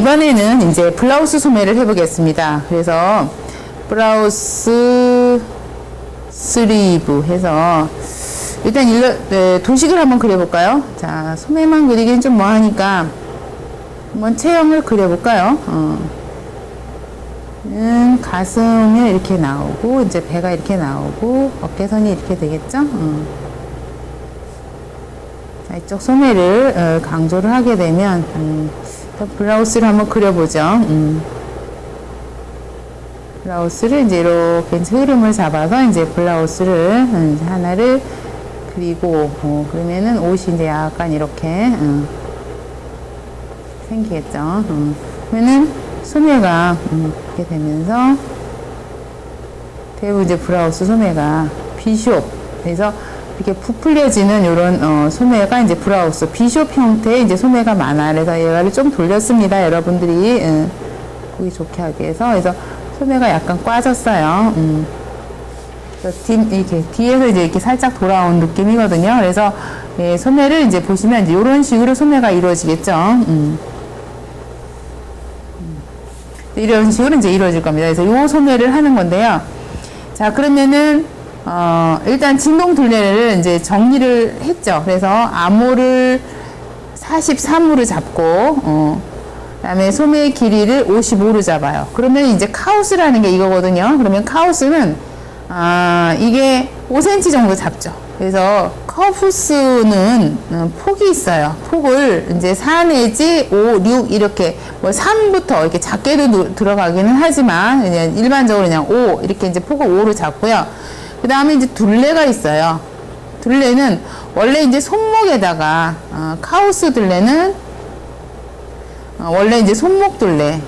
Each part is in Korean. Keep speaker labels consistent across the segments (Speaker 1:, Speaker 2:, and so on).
Speaker 1: 이번에는 이제 블라우스 소매를 해보겠습니다. 그래서 블라우스 슬리브 해서 일단 일러, 네, 도식을 한번 그려볼까요? 자, 소매만 그리기는 좀 뭐하니까 한번 체형을 그려볼까요? 어. 는 가슴이 이렇게 나오고 이제 배가 이렇게 나오고 어깨선이 이렇게 되겠죠? 어. 자, 이쪽 소매를 어, 강조를 하게 되면 음, 또 블라우스를 한번 그려보죠. 음. 블라우스를 이제 이렇게 흐름을 잡아서 이제 블라우스를 음, 이제 하나를 그리고 어, 그러면은 옷이 이제 약간 이렇게 음, 생기겠죠. 음. 그러면은 소매가 음, 이렇게 되면서 대부분 이제 브라우스 소매가 비숍 그래서 이렇게 부풀려지는 이런 어, 소매가 이제 브라우스 비숍 형태의 이제 소매가 많아 그래서 얘를 좀 돌렸습니다 여러분들이 음, 보기 좋게 하기 위해서 그래서 소매가 약간 꽈졌어요 음. 뒤, 이렇게 뒤에서 이제 이렇게 살짝 돌아온 느낌이거든요 그래서 예, 소매를 이제 보시면 이제 이런 식으로 소매가 이루어지겠죠 음. 이런 식으로 이제 이루어질 겁니다. 그래서 요 소매를 하는 건데요. 자, 그러면은, 어, 일단 진동 둘레를 이제 정리를 했죠. 그래서 암호를 43으로 잡고, 어, 그 다음에 소매의 길이를 55로 잡아요. 그러면 이제 카우스라는 게 이거거든요. 그러면 카우스는, 아, 이게 5cm 정도 잡죠. 그래서 커브스는 음, 폭이 있어요. 폭을 이제 4 내지 5, 6 이렇게 뭐 3부터 이렇게 작게도 누- 들어가기는 하지만 그냥 일반적으로 그냥 5 이렇게 이제 폭을 5로 잡고요. 그 다음에 이제 둘레가 있어요. 둘레는 원래 이제 손목에다가 어, 카우스 둘레는 어, 원래 이제 손목 둘레,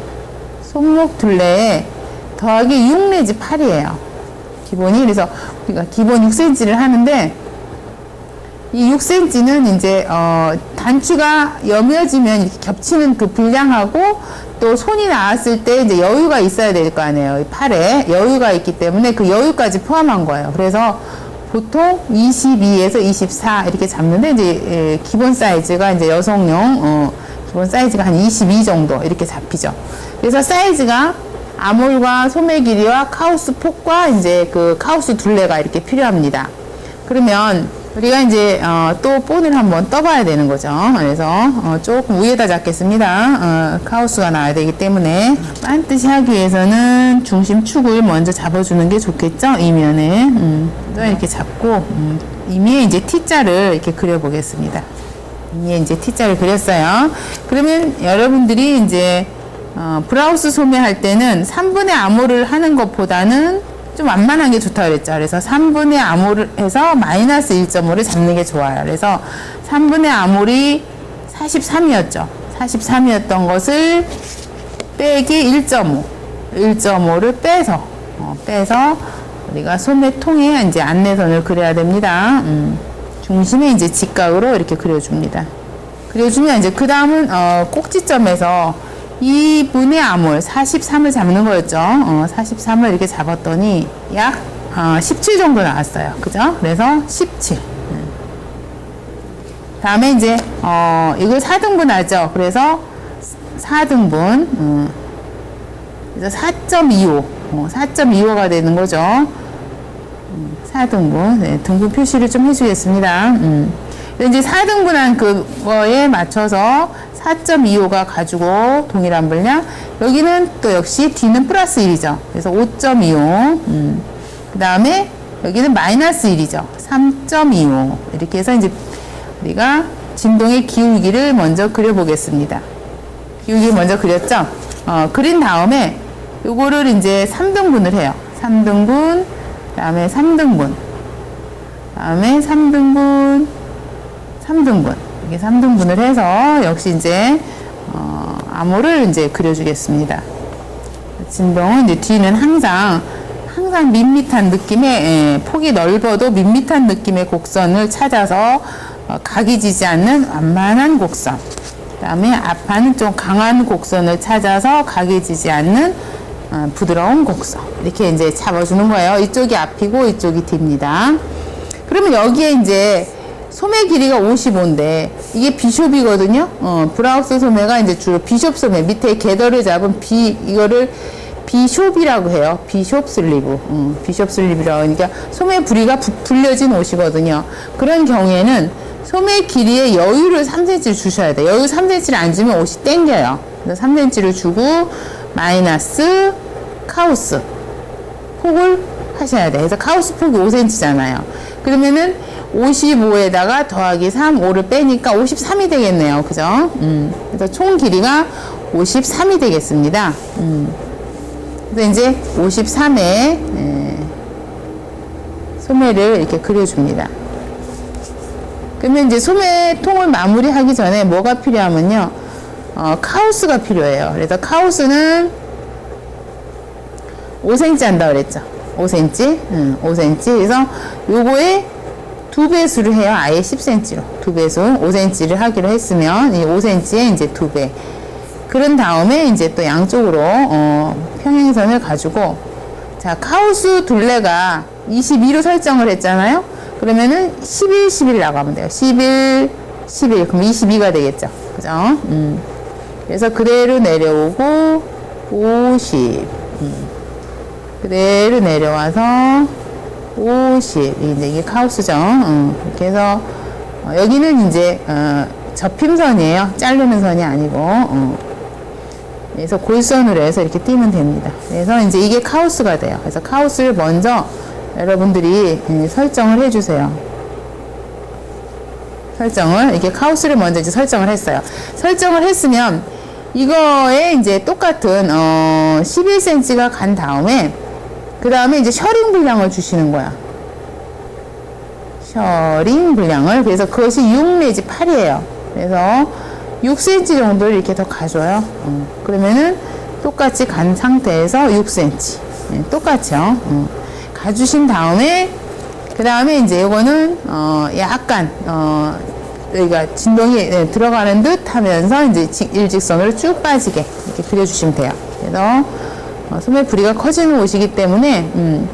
Speaker 1: 손목 둘레에 더하기 6 내지 8이에요. 기본이 그래서 우리가 기본 6cm를 하는데 이 6cm는 이제 어 단추가 여며지면 이렇게 겹치는 그 분량하고 또 손이 나왔을 때 이제 여유가 있어야 될 거 아니에요. 이 팔에 여유가 있기 때문에 그 여유까지 포함한 거예요. 그래서 보통 22에서 24 이렇게 잡는데 이제 예, 기본 사이즈가 이제 여성용 어, 기본 사이즈가 한 22 정도 이렇게 잡히죠. 그래서 사이즈가 아몰과 소매 길이와 카우스 폭과 이제 그 카우스 둘레가 이렇게 필요합니다. 그러면 우리가 이제 어, 또 본을 한번 떠봐야 되는 거죠. 그래서 어, 조금 위에다 잡겠습니다. 어, 카우스가 나와야 되기 때문에 반드시 하기 위해서는 중심축을 먼저 잡아주는 게 좋겠죠. 이면에 음, 또 이렇게 잡고 음, 이미에 이제 T자를 이렇게 그려보겠습니다. 이미에 이제 T자를 그렸어요. 그러면 여러분들이 이제 어, 브라우스 소매할 때는 3분의 암호를 하는 것보다는 좀 완만한 게 좋다 그랬죠. 그래서 3분의 암호를 해서 마이너스 1.5를 잡는 게 좋아요. 그래서 3분의 암홀이 43이었죠. 43이었던 것을 빼기 1.5. 1.5를 빼서, 어, 빼서 우리가 소매 통에 이제 안내선을 그려야 됩니다. 음, 중심에 이제 직각으로 이렇게 그려줍니다. 그려주면 이제 그 다음은 어, 꼭지점에서 2분의 암홀 43을 잡는 거였죠. 어, 43을 이렇게 잡았더니 약 어, 17 정도 나왔어요. 그죠? 그래서 17. 음. 다음에 이제 어, 이걸 4등분 하죠. 그래서 4등분. 음. 그래서 4.25. 어, 4.25가 되는 거죠. 음, 4등분. 네, 등분 표시를 좀 해주겠습니다. 음. 이제 4등분한 그거에 맞춰서 4.25가 가지고 동일한 분량. 여기는 또 역시 D는 플러스 1이죠. 그래서 5.25. 음. 그 다음에 여기는 마이너스 1이죠. 3.25. 이렇게 해서 이제 우리가 진동의 기울기를 먼저 그려보겠습니다. 기울기 먼저 그렸죠? 어, 그린 다음에 요거를 이제 3등분을 해요. 3등분, 그 다음에 3등분, 다음에 3등분, 3등분. 이게 3등분을 해서 역시 이제, 어, 암호를 이제 그려주겠습니다. 진동은 이제 뒤는 항상, 항상 밋밋한 느낌의, 예, 폭이 넓어도 밋밋한 느낌의 곡선을 찾아서 어, 각이 지지 않는 완만한 곡선. 그 다음에 앞판은 좀 강한 곡선을 찾아서 각이 지지 않는 어, 부드러운 곡선. 이렇게 이제 잡아주는 거예요. 이쪽이 앞이고 이쪽이 뒤입니다. 그러면 여기에 이제 소매 길이가 55인데 이게 비숍이거든요. 어, 브라우스 소매가 이제 주로 비숍 소매 밑에 궤도를 잡은 비 이거를 비숍이라고 해요. 비숍 슬리브. 음, 비숍 슬리브라고 하니까 소매 부리가 부, 불려진 옷이거든요. 그런 경우에는 소매 길이의 여유를 3cm를 주셔야 돼요. 여유 3cm를 안 주면 옷이 땡겨요. 그래서 3cm를 주고 마이너스 카우스 폭을 하셔야 돼. 그래서 카우스 폭이 5cm잖아요. 그러면은 55에다가 더하기 3, 5를 빼니까 53이 되겠네요. 그죠? 음. 그래서 총 길이가 53이 되겠습니다. 음. 그래서 이제 53에 에, 소매를 이렇게 그려줍니다. 그러면 이제 소매통을 마무리하기 전에 뭐가 필요하면요. 어, 카우스가 필요해요. 그래서 카우스는 5cm 한다 그랬죠. 5cm. 응, 5cm. 그래서 요거에 두 배수를 해요. 아예 10cm로. 두 배수. 5cm를 하기로 했으면 이 5cm에 이제 두 배. 그런 다음에 이제 또 양쪽으로 어, 평행선을 가지고 자, 카우스 둘레가 22로 설정을 했잖아요. 그러면은 11, 11 나가면 돼요. 11, 11. 그럼 22가 되겠죠. 그죠? 음. 그래서 그대로 내려오고 50. 음. 그대로 내려와서 50. 이제 이게 카우스죠. 음. 이렇게 해서 어, 여기는 이제 어, 접힘선이에요. 자르는 선이 아니고. 어. 그래서 골선으로 해서 이렇게 띄면 됩니다. 그래서 이제 이게 카우스가 돼요. 그래서 카우스를 먼저 여러분들이 예, 설정을 해주세요. 설정을 이게 카우스를 먼저 이제 설정을 했어요. 설정을 했으면 이거에 이제 똑같은 어 11cm가 간 다음에 그 다음에 이제 셔링 분량을 주시는 거야. 셔링 분량을 그래서 그것이 6 내지 8이에요. 그래서 6cm 정도를 이렇게 더 가줘요. 어, 그러면은 똑같이 간 상태에서 6cm. 네, 똑같죠. 어, 가주신 다음에, 그 다음에 이제 이거는, 어, 약간, 어, 여기가 진동이 네, 들어가는 듯 하면서 이제 직- 일직선으로 쭉 빠지게 이렇게 그려주시면 돼요. 그래서, 어, 소매 부리가 커지는 옷이기 때문에, 음,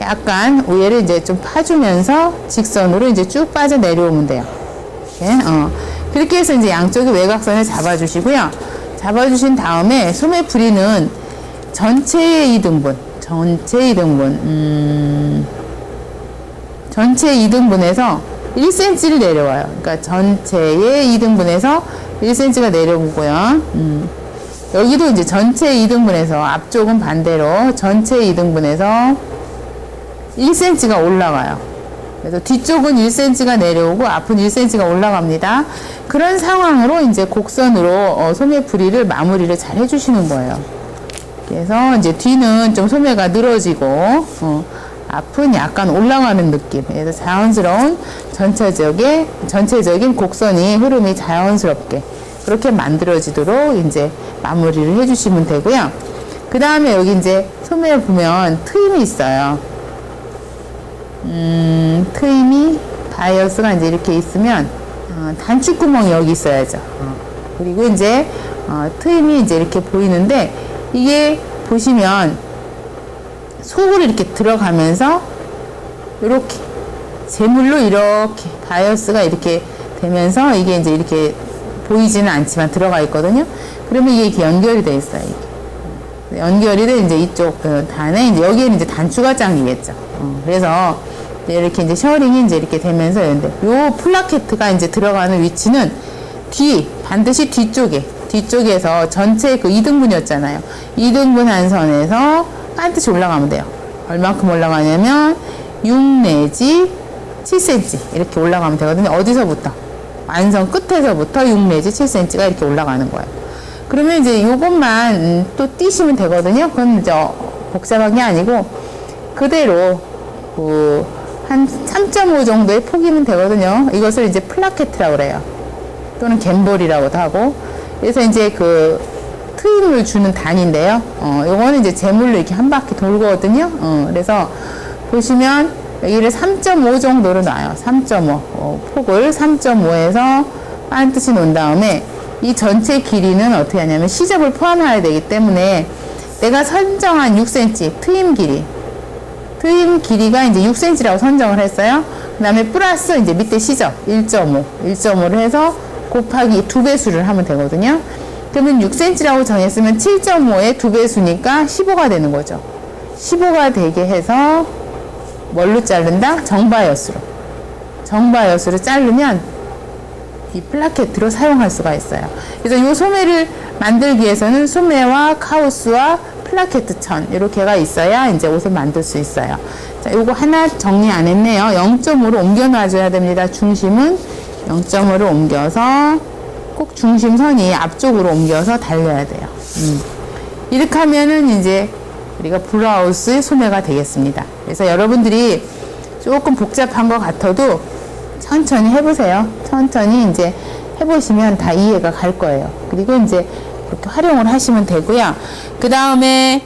Speaker 1: 약간 위에를 이제 좀 파주면서 직선으로 이제 쭉 빠져 내려오면 돼요. 이렇게, 어. 그렇게 해서 이제 양쪽의 외곽선을 잡아주시고요. 잡아주신 다음에 소매 부리는 전체의 2등분, 전체 2등분, 음, 전체 2등분에서 1cm를 내려와요. 그러니까 전체의 2등분에서 1cm가 내려오고요. 음, 여기도 이제 전체 2등분에서 앞쪽은 반대로 전체 2등분에서 1cm가 올라가요. 그래서 뒤쪽은 1cm가 내려오고 앞은 1cm가 올라갑니다. 그런 상황으로 이제 곡선으로 어, 소매 부리를 마무리를 잘 해주시는 거예요. 그래서 이제 뒤는 좀 소매가 늘어지고 어, 앞은 약간 올라가는 느낌. 그래서 자연스러운 전체적인 전체적인 곡선이 흐름이 자연스럽게 그렇게 만들어지도록 이제 마무리를 해주시면 되고요. 그 다음에 여기 이제 소매에 보면 트임이 있어요. 음, 트임이 바이어스가 이제 이렇게 있으면 어, 단축 구멍이 여기 있어야죠. 어, 그리고 이제 어, 트임이 이제 이렇게 보이는데 이게 보시면 속으로 이렇게 들어가면서 이렇게 재물로 이렇게 바이어스가 이렇게 되면서 이게 이제 이렇게 보이지는 않지만 들어가 있거든요. 그러면 이게 연결이 돼 있어요. 이게. 연결이 돼 이제 이쪽 그 단에 이제 여기에는 이제 단추가 짱이겠죠. 어, 그래서 이렇게 이제 셔링이 이제 이렇게 되면서 이런데 요 플라케트가 이제 들어가는 위치는 뒤 반드시 뒤쪽에 뒤쪽에서 전체 그 2등분이었잖아요. 2등분 한 선에서 반드시 올라가면 돼요. 얼만큼 올라가냐면 6 내지 7cm 이렇게 올라가면 되거든요. 어디서부터? 완성 끝에서부터 6 내지 7cm가 이렇게 올라가는 거예요. 그러면 이제 요것만 음, 또 띄시면 되거든요. 그건 이제 복잡한 게 아니고 그대로 그한 3.5 정도의 폭이면 되거든요. 이것을 이제 플라케트라고 그래요. 또는 갬볼이라고도 하고. 그래서 이제 그 트임을 주는 단인데요. 어, 요거는 이제 제물로 이렇게 한 바퀴 돌거든요. 어, 그래서 보시면 여기를 3.5 정도로 놔요. 3.5. 어, 폭을 3.5에서 반듯이 놓은 다음에 이 전체 길이는 어떻게 하냐면 시접을 포함해야 되기 때문에 내가 선정한 6cm 트임 길이 트임 길이가 이제 6cm라고 선정을 했어요. 그 다음에 플러스 이제 밑에 시접 1.5, 1.5를 해서 곱하기 두 배수를 하면 되거든요. 그러면 6cm라고 정했으면 7.5의 두 배수니까 15가 되는 거죠. 15가 되게 해서 뭘로 자른다? 정바이어스로. 정바이어스로 자르면 이 플라켓으로 사용할 수가 있어요. 그래서 이 소매를 만들기 위해서는 소매와 카우스와 플라켓 천 이렇게가 있어야 이제 옷을 만들 수 있어요. 자, 요거 하나 정리 안 했네요. 0.5로 옮겨 놔줘야 됩니다. 중심은 0.5로 옮겨서 꼭 중심선이 앞쪽으로 옮겨서 달려야 돼요. 음. 이렇게 하면은 이제 우리가 블라우스의 소매가 되겠습니다. 그래서 여러분들이 조금 복잡한 것 같아도 천천히 해보세요. 천천히 이제 해보시면 다 이해가 갈 거예요. 그리고 이제 그렇게 활용을 하시면 되고요. 그 다음에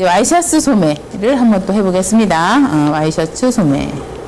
Speaker 1: 와이셔츠 소매를 한번 또 해보겠습니다. 어, 와이셔츠 소매.